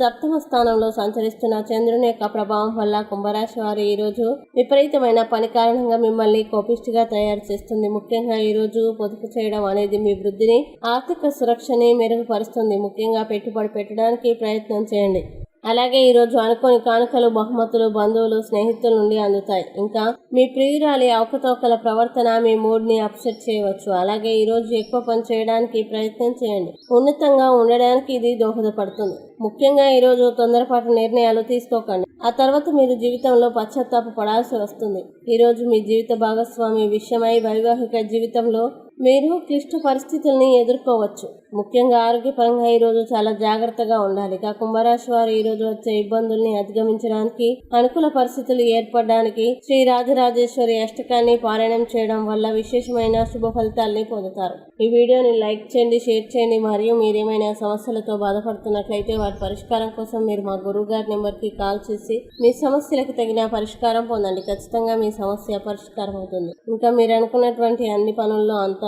సప్తమ స్థానంలో సంచరిస్తున్న చంద్రుని యొక్క ప్రభావం వల్ల కుంభరాశి వారు ఈరోజు విపరీతమైన పని కారణంగా మిమ్మల్ని కోపిష్టిగా తయారు చేస్తుంది. ముఖ్యంగా ఈరోజు పొదుపు చేయడం అనేది మీ వృద్ధిని ఆర్థిక సురక్షని మెరుగుపరుస్తుంది. ముఖ్యంగా పెట్టుబడి పెట్టడానికి ప్రయత్నం చేయండి. అలాగే ఈరోజు అనుకోని కానుకలు బహుమతులు బంధువులు స్నేహితుల నుండి అందుతాయి. ఇంకా మీ ప్రియురాలి అవకతవకల ప్రవర్తన మీ మూడ్ని అప్సెట్ చేయవచ్చు. అలాగే ఈరోజు ఎక్కువ పని చేయడానికి ప్రయత్నం చేయండి. ఉన్నతంగా ఉండడానికి ఇది దోహదపడుతుంది. ముఖ్యంగా ఈరోజు తొందరపాటు నిర్ణయాలు తీసుకోకండి. ఆ తర్వాత మీరు జీవితంలో పశ్చాత్తాప పడాల్సి వస్తుంది. ఈరోజు మీ జీవిత భాగస్వామి విషయమై వైవాహిక జీవితంలో మీరు క్లిష్ట పరిస్థితుల్ని ఎదుర్కోవచ్చు. ముఖ్యంగా ఆరోగ్యపరంగా ఈరోజు చాలా జాగ్రత్తగా ఉండాలి. ఇక కుంభరాశి వారు ఈరోజు వచ్చే ఇబ్బందుల్ని అధిగమించడానికి అనుకూల పరిస్థితులు ఏర్పడడానికి శ్రీ రాజరాజేశ్వరి అష్టకాన్ని పారాయణం చేయడం వల్ల విశేషమైన శుభ ఫలితాల్ని పొందుతారు. ఈ వీడియోని లైక్ చేయండి షేర్ చేయండి. మరియు మీరేమైనా సమస్యలతో బాధపడుతున్నట్లయితే వాటి పరిష్కారం కోసం మీరు మా గురువు గారి నెంబర్కి కాల్ చేసి మీ సమస్యలకు తగిన పరిష్కారం పొందండి. ఖచ్చితంగా మీ సమస్య పరిష్కారం అవుతుంది ఇంకా మీరు అనుకున్నటువంటి అన్ని పనుల్లో అంతా